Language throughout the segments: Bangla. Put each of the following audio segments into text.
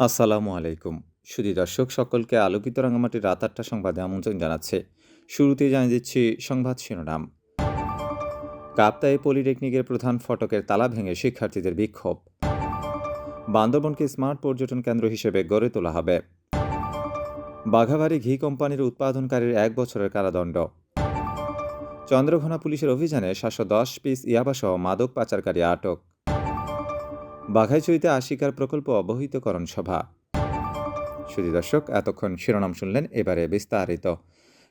আসসালামু আলাইকুম। সুধী দর্শক, সকলকে আলোকিত রাঙামাটির রাত আটটা সংবাদে আমন্ত্রণ জানাচ্ছে। শুরুতেই জানিয়ে দিচ্ছি সংবাদ শিরোনাম। কাপ্তায়ে পলিটেকনিকের প্রধান ফটকের তালা ভেঙে শিক্ষার্থীদের বিক্ষোভ। বান্দরবনকে স্মার্ট পর্যটন কেন্দ্র হিসেবে গড়ে তোলা হবে। বাঘাবাড়ি ঘি কোম্পানির উৎপাদনকারীর এক বছরের কারাদণ্ড। চন্দ্রঘোনা পুলিশের অভিযানে সাতশো দশ পিস ইয়াবাসহ মাদক পাচারকারী আটক। বাঘাইছড়িতে আশিকার প্রকল্প অবহিতকরণ সভা। সুধী দর্শক এতক্ষণ শিরোনাম শুনলেন এবারে বিস্তারিত।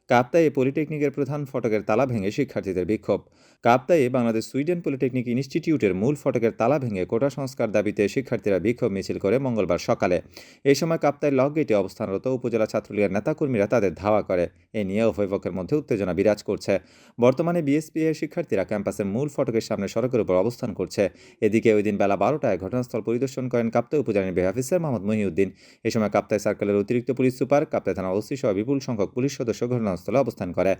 কাপ্তায়ে পলিটেকনিকের প্রধান ফটকের তালা ভেঙে শিক্ষার্থীদের বিক্ষোভ। কাপ্তায়ে বাংলাদেশ সুইডেন পলিটেকনিক ইনস্টিটিউটের মূল ফটকের তালা ভেঙে কোটা সংস্কার দাবিতে শিক্ষার্থীরা বিক্ষোভ মিছিল করে মঙ্গলবার সকালে। এই সময় কাপ্তায় লক গেটে অবস্থানরত উপজেলা ছাত্রলীগের নেতাকর্মীরা তাদের ধাওয়া করে। এ নিয়ে উভয় পক্ষের মধ্যে উত্তেজনা বিরাজ করছে। বর্তমানে বিএসপি এর শিক্ষার্থীরা ক্যাম্পাসের মূল ফটকের সামনে সড়কের উপর অবস্থান করছে। এদিকে ওই দিন বেলা বারোটায় ঘটনাস্থল পরিদর্শন করেন কাপ্তায় উপজেলা নির্বাহী অফিসার মোহাম্মদ মহিউদ্দিন। এ সময় কাপ্তায় সার্কেলের অতিরিক্ত পুলিশ সুপার, কাপ্তাই থানা ওসি সহ বিপুল সংখ্যক পুলিশ সদস্য ঘটনাস্থলে অবস্থান করে।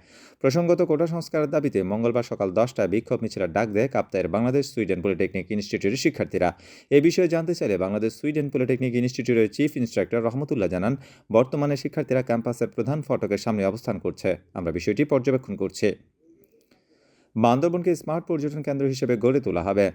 প্রসঙ্গত কোটা সংস্কারের দাবিতে মঙ্গলবার সকাল দশটায় বিক্ষোভ মিছিলের ডাক দেয় কাপ্তাইয়ের বাংলাদেশ সুইডেন পলিটেকনিক ইনস্টিটিউটের শিক্ষার্থীরা। এ বিষয়ে জানতে চাইলে বাংলাদেশ সুইডেন পলিটেকনিক ইনস্টিটিউটের চিফ ইন্সট্রাক্টর রহমতুল্লাহ জানান, বর্তমানে শিক্ষার্থীরা ক্যাম্পাসের প্রধান ফটকের সামনে অবস্থান করছে। আমরা বিষয়টি পর্যবেক্ষণ করছি। বান্দরবনকে স্মার্ট পর্যটন কেন্দ্র হিসেবে গড়ে তোলা হবে।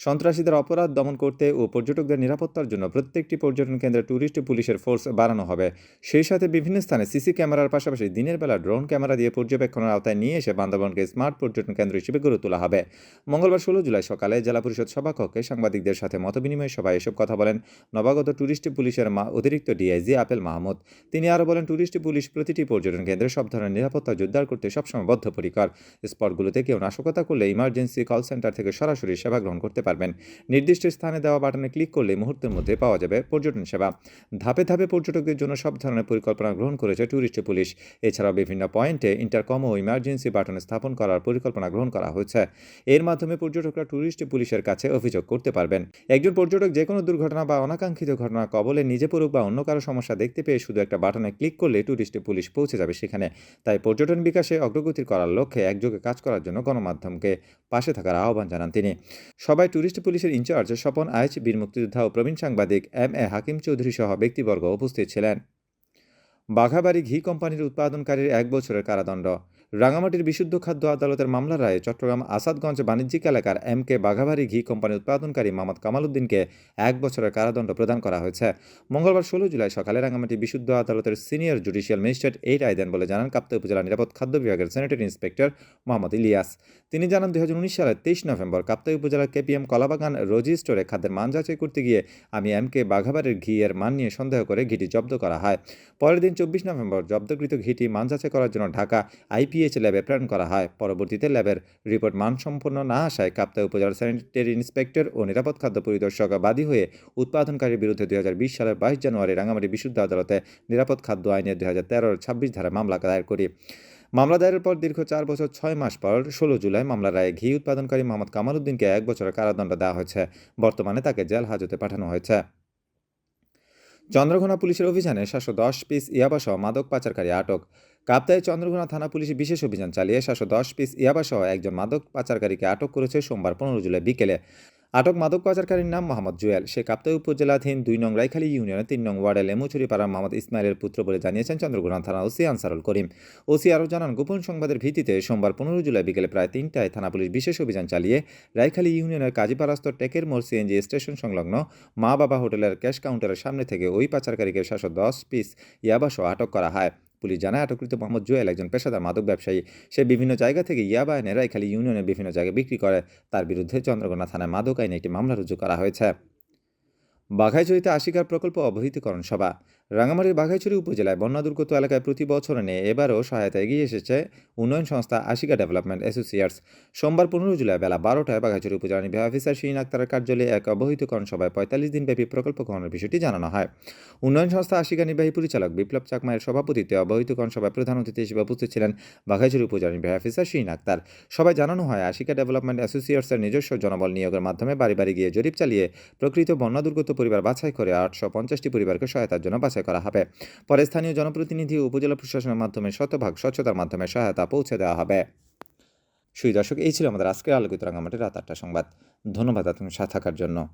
সন্ত্রাসীদের অপরাধ দমন করতে ও পর্যটকদের নিরাপত্তার জন্য প্রত্যেকটি পর্যটন কেন্দ্রে ট্যুরিস্ট পুলিশের ফোর্স বাড়ানো হবে। সেই সাথে বিভিন্ন স্থানে সিসি ক্যামেরার পাশাপাশি দিনের বেলা ড্রোন ক্যামেরা দিয়ে পর্যবেক্ষণের আওতায় নিয়ে এসে বান্দরবনকে স্মার্ট পর্যটন কেন্দ্র হিসেবে গড়ে তোলা হবে। মঙ্গলবার ষোলো জুলাই সকালে জেলা পরিষদ সভাকক্ষে সাংবাদিকদের সাথে মতবিনিময় সভায় এসব কথা বলেন নবাগত ট্যুরিস্ট পুলিশের মা, অতিরিক্ত ডিআইজি আপেল মাহমুদ। তিনি আরও বলেন ট্যুরিস্ট পুলিশ প্রতিটি পর্যটন কেন্দ্রে সব ধরনের নিরাপত্তা জোরদার করতে সবসময় বদ্ধপরিকর। স্পটগুলোতে কেউ নাশকতা করলে ইমার্জেন্সি কল সেন্টার থেকে সরাসরি সেবা গ্রহণ করতে পারবেন। নির্দিষ্ট স্থানে দেওয়া বাটনে ক্লিক করলে মুহূর্তের মধ্যে পাওয়া যাবে পর্যটন সেবা। ধাপে ধাপে পর্যটকদের জন্য সব ধরনের পরিকল্পনা গ্রহণ করেছে ট্যুরিস্ট পুলিশ। এছাড়াও বিভিন্ন পয়েন্টে ইন্টারকম ও ইমার্জেন্সি বাটন স্থাপন করার পরিকল্পনা গ্রহণ করা হয়েছে এর মাধ্যমে পর্যটকরা ট্যুরিস্ট পুলিশের কাছে অভিযোগ করতে পারবেন। একজন পর্যটক যে কোনো দুর্ঘটনা বা অনাকাঙ্ক্ষিত ঘটনা কবলে নিজে পড়ুক বা অন্য কারও সমস্যা দেখতে পেয়ে শুধু একটা বাটনে ক্লিক করলে ট্যুরিস্ট পুলিশ পৌঁছে যাবে সেখানে। তাই পর্যটন বিকাশে অগ্রগতি করার লক্ষ্যে একযোগে কাজ করার জন্য গণমাধ্যমকে পাশে থাকার আহ্বান জানান তিনি। সবাই ট্যুরিস্ট পুলিশের ইনচার্জ স্বপন আইচ, বীর মুক্তিযোদ্ধা ও প্রবীণ সাংবাদিক এম এ হাকিম চৌধুরী সহ ব্যক্তিবর্গ উপস্থিত ছিলেন। বাঘাবাড়ি ঘি কোম্পানির উৎপাদনকারীর এক বছরের কারাদণ্ড। রাঙামাটির বিশুদ্ধ খাদ্য আদালতের মামলার রায়ে চট্টগ্রাম আসাদগঞ্জ বাণিজ্যিক এলাকার এম কে বাঘাবাড়ি ঘি কোম্পানি উৎপাদনকারী মোহাম্মদ কামাল উদ্দিনকে এক বছরের কারাদণ্ড প্রদান করা হয়েছে। মঙ্গলবার ষোলো জুলাই সকালে রাঙামাটি বিশুদ্ধ আদালতের সিনিয়র জুডিশিয়াল ম্যাজিস্ট্রেট এই রায় দেন বলে জানান কাপ্তা উপজেলা নিরাপদ খাদ্য বিভাগের স্যানিটারি ইন্সপেক্টর মোহাম্মদ ইলিয়াস। তিনি জানান, দুই হাজার উনিশ সালের তেইশ নভেম্বর কাপ্তাই উপজেলার কেপিএম কলাবাগান রোজি স্টোরে খাদ্যের মান যাচাই করতে গিয়ে আমি এম কে বাঘাবাড়ির ঘি এর মান নিয়ে সন্দেহ করে ঘিটি জব্দ করা হয়। পরের দিন চব্বিশ নভেম্বর জব্দকৃত ঘিটি মান যাচাই করার জন্য ঢাকা আইপিএইচ ল্যাবে প্রেরণ করা হয়। পরবর্তীতে ল্যাবের রিপোর্ট মানসম্পন্ন না আসায় কাপ্তাই উপজেলার স্যানিটারি ইন্সপেক্টর ও নিরাপদ খাদ্য পরিদর্শক বাদী হয়ে উৎপাদনকারীর বিরুদ্ধে দুই সালের বাইশ জানুয়ারি রাঙামাটি বিশুদ্ধ আদালতে নিরাপদ খাদ্য আইনের দুই হাজার তেরোর ছাব্বিশ ধারা মামলা দায়ের করি। মামলা দায়েরের পর দীর্ঘ চার বছর ছয় মাস পর ষোলো জুলাই মামলার রায়ে ঘি উৎপাদনকারী মোহাম্মদ কামাল উদ্দিনকে এক বছরের কারাদণ্ড দেওয়া হয়েছে। বর্তমানে তাকে জেল হাজতে পাঠানো হয়েছে। চন্দ্রঘোনা পুলিশের অভিযানে সাতশো দশ পিস ইয়াবাসহ মাদক পাচারকারী আটক। কাপ্তায় চন্দ্রঘোনা থানা পুলিশ বিশেষ অভিযান চালিয়ে সাতশো দশ পিস ইয়াবাসহ একজন মাদক পাচারকারীকে আটক করেছে সোমবার পনেরো জুলাই বিকেলে। আটক মাদক পাচারকারীর নাম মোহাম্মদ জুয়েল। সে কাপ্তাই উপজেলাধীন দুই নং রাইখালী ইউনিয়নের তিন নং ওয়ার্ডের লেমুছড়ি পাড়ার মোহাম্মদ ইসমাইলের পুত্র বলে জানিয়েছেন চন্দ্রগ্রহণ থানা ওসি আনসারুল করিম। ওসি আরও জানান, গোপন সংবাদের ভিত্তিতে সোমবার পনেরো জুলাই বিকেলে প্রায় তিনটায় থানা পুলিশ বিশেষ অভিযান চালিয়ে রাইখালী ইউনিয়নের কাজীপাড়াস্ত টেকের মোড় সিএনজি স্টেশন সংলগ্ন মা বাবা হোটেলের ক্যাশ কাউন্টারের সামনে থেকে ওই পাচারকারীকে সাতশো দশ পিস ইয়াবাসহ আটক করা হয়। পুলিশ জানায়, আটককৃত মোহাম্মদ জুয়েল একজন পেশাদার মাদক ব্যবসায়ী। সে বিভিন্ন জায়গা থেকে ইয়াবা এনে রাইখালী ইউনিয়নের বিভিন্ন জায়গায় বিক্রি করে। তার বিরুদ্ধে চন্দ্রকোনা থানায় মাদক আইনে একটি মামলা রুজু করা হয়েছে। বাঘাইছড়িতে আশিকার প্রকল্প অবহিতকরণ সভা। রাঙামাটির বাঘাইছড়ি উপজেলায় বন্যা দুর্গত এলাকায় প্রতি বছর নিয়ে এবারও সহায়তা এগিয়ে এসেছে উন্নয়ন সংস্থা আশিকা ডেভেলপমেন্ট অ্যাসোসিয়েটস। সোমবার পনেরো জুলাই বেলা বারোটায় বাঘাইছড়ি উপজেলা নির্বাহী অফিসার শিরিন আক্তারের কার্যালয়ে এক অবহিতকরণ সভায় পঁয়তাল্লিশ দিনব্যাপী প্রকল্প গ্রহণের বিষয়টি জানানো হয়। উন্নয়ন সংস্থা আশিকা নির্বাহী পরিচালক বিপ্লব চাকমায়ের সভাপতিত্বে অবহিতকরণ সভায় প্রধান অতিথি হিসেবে উপস্থিত ছিলেন বাঘাইছড়ি উপজেলা নির্বাহী অফিসার শিরিন আক্তার। সবাই জানানো হয়, আশিকা ডেভেলপমেন্ট অ্যাসোসিয়েটসের নিজস্ব জনবল নিয়োগের মাধ্যমে বাড়ি বাড়ি গিয়ে জরিপ চালিয়ে প্রকৃত বন্যা দুর্গত পরিবার বাছাই করে আটশো পঞ্চাশটি পরিবারকে সহায়তার জন্য বাছাই করা হবে। পরে স্থানীয় জনপ্রতিনিধি ও উপজেলা প্রশাসনের মাধ্যমে শতভাগ স্বচ্ছতার মাধ্যমে সহায়তা পৌঁছে দেওয়া হবে। সুই দর্শক, এই ছিল আমাদের আজকের আলোকিত রাঙামাটির রাত আটটা সংবাদ। ধন্যবাদ আপনার সাথে থাকার জন্য।